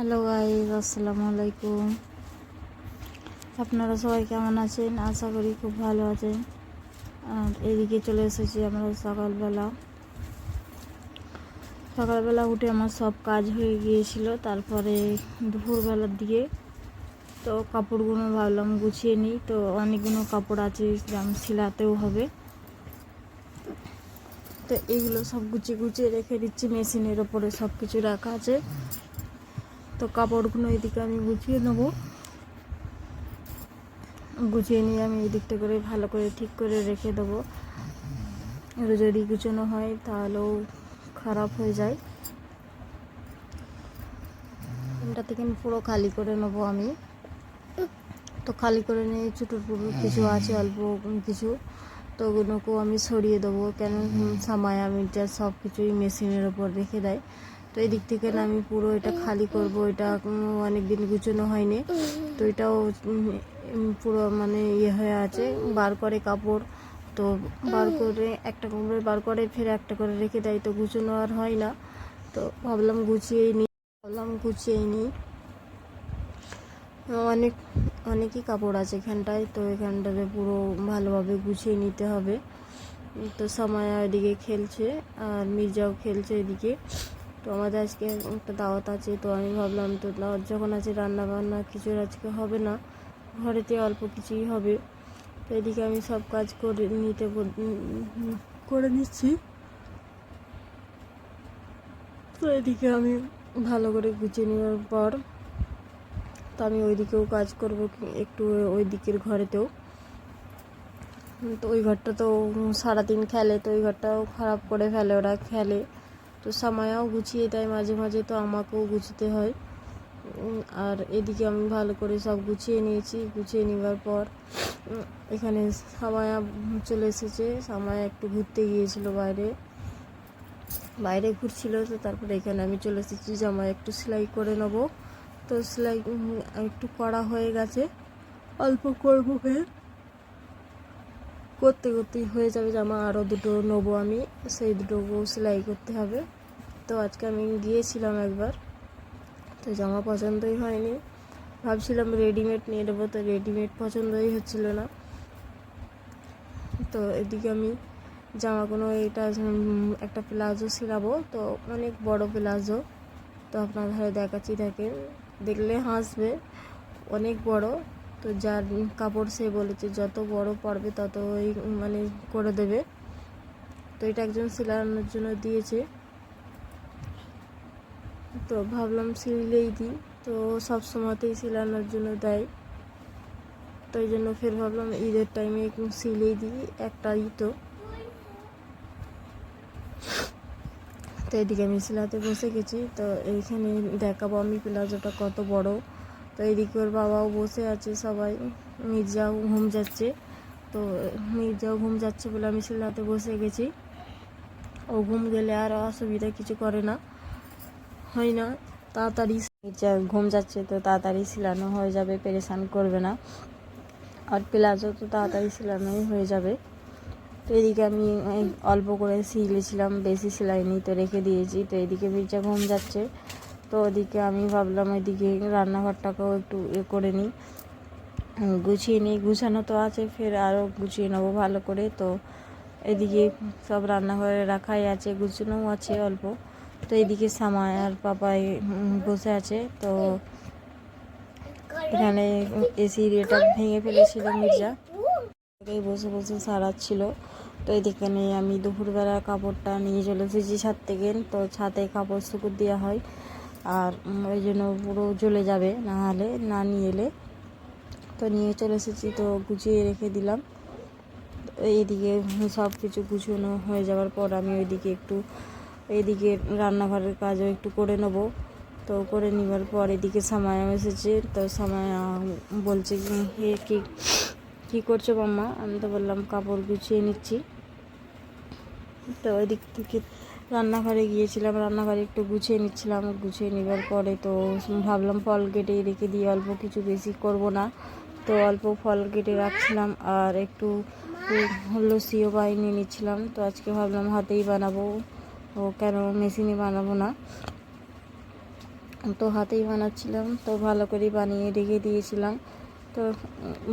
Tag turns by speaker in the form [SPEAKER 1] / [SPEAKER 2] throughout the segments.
[SPEAKER 1] Hello guys আসসালামু আলাইকুম। আপনারা সবাই কেমন আছেন? আশা করি খুব ভালো আছেন। আর এদিকে চলে এসেছি আমরা সকালবেলা। সকালবেলা উঠে আমার সব কাজ হয়ে গিয়েছিল। তারপরে দুপুরবেলার দিকে তো কাপড়গুলো ভাবলাম গুছিয়ে নিই। তো অনেকগুলো কাপড় আছে সিলাতেও হবে। তো এইগুলো সব গুছিয়ে গুছিয়ে রেখে দিচ্ছি। মেশিনের ওপরে সব কিছু রাখা আছে। তো কাপড়গুলো এদিকে আমি গুছিয়ে নেব। গুছিয়ে নিয়ে আমি এই দিকটা করে ভালো করে ঠিক করে রেখে দেবো। এবার যদি গুছানো হয় তাহলেও খারাপ হয়ে যায়। এটা থেকে পুরো খালি করে নেব আমি। তো খালি করে নিয়ে চুটুর পুটুর কিছু আছে, অল্প কিছু। তো ওগুলোকেও আমি সরিয়ে দেবো। কেন? সামায় আমি যা সব কিছুই মেশিনের ওপর রেখে দেয়। তো এই দিক থেকে না আমি পুরো এটা খালি করব, এটা অনেক দিন গুছানো হয়নি। তো এটাও পুরো মানে ইয়ে হয়ে আছে, বার করে কাপড়। তো বার করে একটা করে বার করে ফের একটা করে রেখে দেয়, তো গুছানো আর হয় না। তো ভাবলাম গুছিয়েই নিই ভাবলাম গুছিয়েই নিই অনেক, অনেকই কাপড় আছে এখানটায়, তো এখানটাতে পুরো ভালোভাবে গুছিয়ে নিতে হবে। তো সময় এদিকে খেলছে, আর মির্জাও খেলছে এদিকে। তো আমাদের আজকে একটা দাওয়াত আছে, তো আমি ভাবলাম, তো দাওয়াত যখন আছে রান্না বান্না কিছু আজকে হবে না, ঘরেতে অল্প কিছুই হবে। তো এদিকে আমি সব কাজ করে নিতে করে নিচ্ছি। তো এদিকে আমি ভালো করে গুছিয়ে নেওয়ার পর, তো আমি ওইদিকেও কাজ করব একটু ওই দিকের ঘরেতেও। তো ওই ঘরটা তো সারাদিন খেলে, তো ওই ঘরটাও খারাপ করে ফেলে, ওরা খেলে। তো সময়ও গুছিয়ে দেয় মাঝে মাঝে, তো আমাকেও গুছতে হয়। আর এদিকে আমি ভালো করে সব গুছিয়ে নিয়েছি। গুছিয়ে নেওয়ার পর এখানে সামায়া চলে এসেছে। সামায়া একটু ঘুরতে গিয়েছিল বাইরে। বাইরে ঘুরছিল, তো তারপরে এখানে আমি চলে এসেছি জামা একটু সেলাই করে নেব। তো সেলাই একটু করা হয়ে গেছে। অল্প করব ফের। করতে করতেই হয়ে যাবে জামা আরও দুটো নেব আমি, সেই দুটো সেলাই করতে হবে। তো আজকে আমি গিয়েছিলাম একবার, তো জামা পছন্দই হয়নি। ভাবছিলাম রেডিমেড নিয়ে নেব, তো রেডিমেড পছন্দই হচ্ছিল না। তো এদিকে আমি জামাগুলো এটা একটা প্লাজো সিলাবো তো অনেক বড় প্লাজো। তো আপনার ধারে দেখাচ্ছি, দেখেন, দেখলে হাসবে, অনেক বড়। তো যার কাপড় সে বলেছে, যত বড় পড়বে তত ততই মানে করে দেবে। তো এটা একজন সিলানোর জন্য দিয়েছে। তো ভাবলাম সিলেই দিই। তো সব সময়তেই সিলানোর জন্য দেয়। তো এই জন্য ফের ভাবলাম ঈদের টাইমে একটু সিলেই দিই, একটাই তো। তো এদিকে আমি সিলাতে বসে গেছি। তো এইখানে দেখাবো আমি প্লাজোটা কত বড়। তো এদিকে ওর বাবাও বসে আছে, সবাই। মির্জাও ঘুম যাচ্ছে। তো মির্জাও ঘুম যাচ্ছে বলে আমি সিলাতে বসে গেছি। ও ঘুম গেলে আর অসুবিধা কিছু করে না। হয় না, তাড়াতাড়ি মির্জা ঘুম যাচ্ছে তো তাড়াতাড়ি সিলানো হয়ে যাবে, পেরেশান করবে না। আর প্লাজো তো তাড়াতাড়ি সিলানোই হয়ে যাবে। তো এদিকে আমি অল্প করে সিলেছিলাম বেশি সেলাইনি তো রেখে দিয়েছি। তো এদিকে মির্জা ঘুম যাচ্ছে। তো ওদিকে আমি ভাবলাম ওইদিকে রান্নাঘরটাকেও একটু এ করে নিই। গুছিয়ে নিই। গুছানো তো আছে, ফের আরও গুছিয়ে নেব ভালো করে। তো এদিকে সব রান্নাঘরে রাখাই আছে, গুছানোও আছে অল্প। তো এদিকে সামায় আর পাপাই বসে আছে। তো এখানে এসির এটা ভেঙে ফেলেছিল মির্জা। বসে বসে সারাচ্ছিল। তো এদিকে আমি দুপুরবেলা কাপড়টা নিয়ে চলে এসেছি ছাদ থেকে। তো ছাদে কাপড় শুকুর দেওয়া হয়। আর ওই জন্য পুরো জ্বলে যাবে না হলে না নিয়ে এলে। তো নিয়ে চলে এসেছি, তো গুছিয়ে রেখে দিলাম। এইদিকে সব কিছু গুছানো হয়ে যাওয়ার পর আমি ওইদিকে একটু, এইদিকে রান্নাঘরের কাজও একটু করে নেব। তো করে নেবার পর এদিকে সামায়া এসেছে। তো সামায়া বলছে হে, কি, কী করছ মাম্মা? আমি তো বললাম, কাপড় গুছিয়ে নিচ্ছি। তো ওই দিক থেকে রান্নাঘরে গিয়েছিলাম, রান্নাঘরে একটু গুছিয়ে নিচ্ছিলাম, গুছিয়ে নেবার পরে তো ভাবলাম ফল কেটে রেখে দিয়ে অল্প কিছু বেশি করব না। তো অল্প ফল কেটে রাখছিলাম আর একটু লস্যিও বানিয়ে নিচ্ছিলাম। তো আজকে ভাবলাম হাতেই বানাবো, ও কেন মেশিনে বানাবো না। তো হাতেই বানাচ্ছিলাম, তো ভালো করে বানিয়ে রেখে দিয়েছিলাম। তো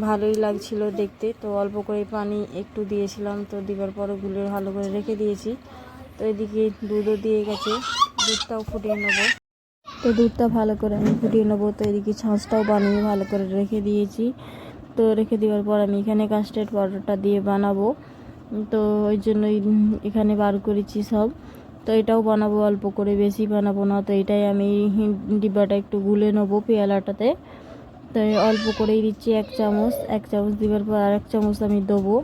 [SPEAKER 1] ভালোই লাগছিল দেখতে, তো অল্প করে পানি একটু দিয়েছিলাম, তো দিবার পরে গুলে ভালো করে রেখে দিয়েছি। তো এদিকে দুধও দিয়ে গেছে, দুধটাও ফুটিয়ে নেব। তো দুধটা ভালো করে আমি ফুটিয়ে নেব, তো এদিকে ছাঁচটাও বানিয়ে ভালো করে রেখে দিয়েছি। তো রেখে দেওয়ার পর আমি এখানে কাস্টার্ড পাউডারটা দিয়ে বানাবো। তো ওই জন্যই এখানে বার করেছি সব। তো এটাও বানাবো, অল্প করে বেশি বানাবো না। তো এটাই আমি ডিব্বাটা একটু গুলে নেব পেয়ালাটাতে। তো অল্প করেই দিচ্ছি এক চামচ। এক চামচ দিবার পর আর এক চামচ আমি দেবো।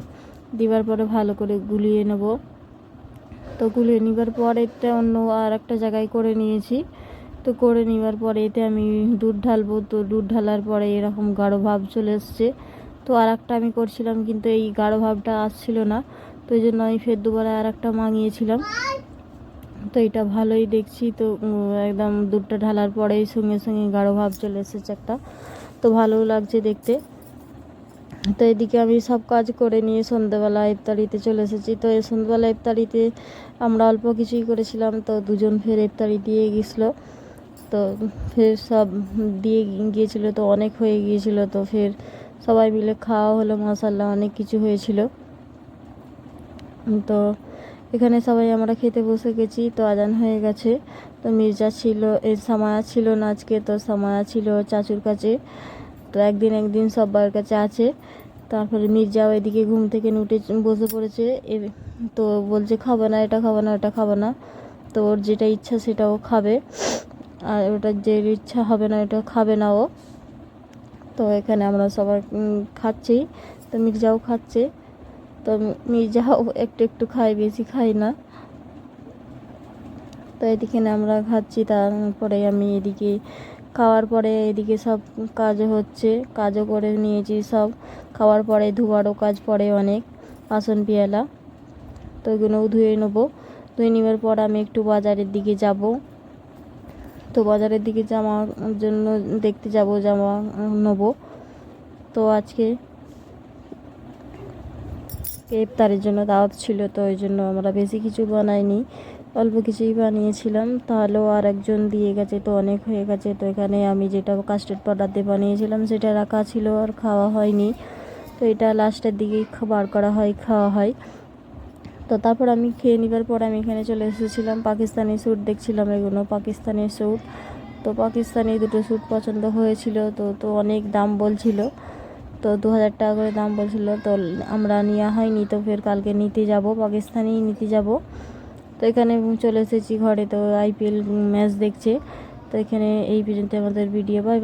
[SPEAKER 1] দিবার পরে ভালো করে গুলিয়ে নেব। তো গুলিয়ে নেবার পর এটা অন্য আর একটা জায়গায় করে নিয়েছি। তো করে নেবার পরে এতে আমি দুধ ঢালবো, তো দুধ ঢালার পরে এরকম গাঢ় ভাব চলে এসছে। তো আর একটা আমি করছিলাম, কিন্তু এই গাঢ় ভাবটা আসছিল না। তো এই জন্য আমি ফের দুবার আর একটা মাঙিয়েছিলাম। তো এটা ভালোই দেখছি, তো একদম দুধটা ঢালার পরেই সঙ্গে সঙ্গে গাঢ় ভাব চলে এসেছে একটা। তো ভালোও লাগছে দেখতে। তো এদিকে আমি সব কাজ করে নিয়ে সন্ধ্যেবেলা ইফতারিতে চলে এসেছি। তো এই সন্ধ্যেবেলা ইফতারিতে আমরা অল্প কিছুই করেছিলাম, তো দুজন ফের ইফতারি দিয়ে গেছিল। তো ফের সব দিয়ে গিয়েছিল, তো অনেক হয়ে গিয়েছিল, তো ফের সবাই মিলে খাওয়া হলো মাসাল্লাহ অনেক কিছু হয়েছিল। তো এখানে সবাই আমরা খেতে বসে গেছি, তো আজান হয়ে গেছে। তো মির্জা ছিল এর সামায়া ছিল না আজকে, তো সামায়া ছিল চাচুর কাছে। তো একদিন একদিন সবার কাছে আছে। তারপরে মির্জাও এদিকে ঘুম থেকে উঠে বসে পড়েছে। এ তো বলছে খাব না এটা খাব না ওটা খাব না। তো ওর যেটা ইচ্ছা সেটাও খাবে। আর ওটা যে ইচ্ছা হবে না ওটা খাবে না ও। তো এখানে আমরা উম, খাচ্ছি। তো মির্জাও খাচ্ছে। তো মির্জাও একটু একটু খায় বেশি খাই না। তো এদিকে আমরা খাচ্ছি তারপরে আমি এদিকে খাওয়ার পরে এদিকে সব কাজ হচ্ছে, কাজও করে নিয়েছি সব। খাওয়ার পরে ধোয়ারও কাজ পড়ে অনেক, বাসন, পেয়ালা। তো এগুলোও ধুয়ে নেব। ধুয়ে নেবার পর আমি একটু বাজারের দিকে যাব। তো বাজারের দিকে জামার জন্য দেখতে যাব জামা নেব। তো আজকে ইফতারের জন্য দাওয়াত ছিল, তো ওই জন্য আমরা বেশি কিছু বানাইনি। অল্প কিছুই বানিয়েছিলাম। তাহলেও আর একজন দিয়ে গেছে, তো অনেক হয়ে গেছে। তো এখানে আমি যেটা কাস্টার্ড পাউডার দিয়ে বানিয়েছিলাম, সেটা রাখা ছিল আর খাওয়া হয়নি। তো এটা লাস্টের দিকেই বার করা হয়, খাওয়া হয়। তো তারপর আমি খেয়ে নেবার পর আমি এখানে চলে এসেছিলাম, পাকিস্তানি স্যুট দেখছিলাম এগুলো, পাকিস্তানি স্যুট তো পাকিস্তানি দুটো স্যুট পছন্দ হয়েছিল, তো তো অনেক দাম বলছিল। তো দু হাজার টাকা করে দাম বলছিল, তো আমরা নেওয়া হয়নি, তো ফের কালকে নিতে যাব পাকিস্তানি নিতে যাব। তো এখানে চলে এসেছি ঘরে, তো আইপিএল ম্যাচ দেখছে। তো এখানে এই পর্যন্ত আমাদের ভিডিও বাই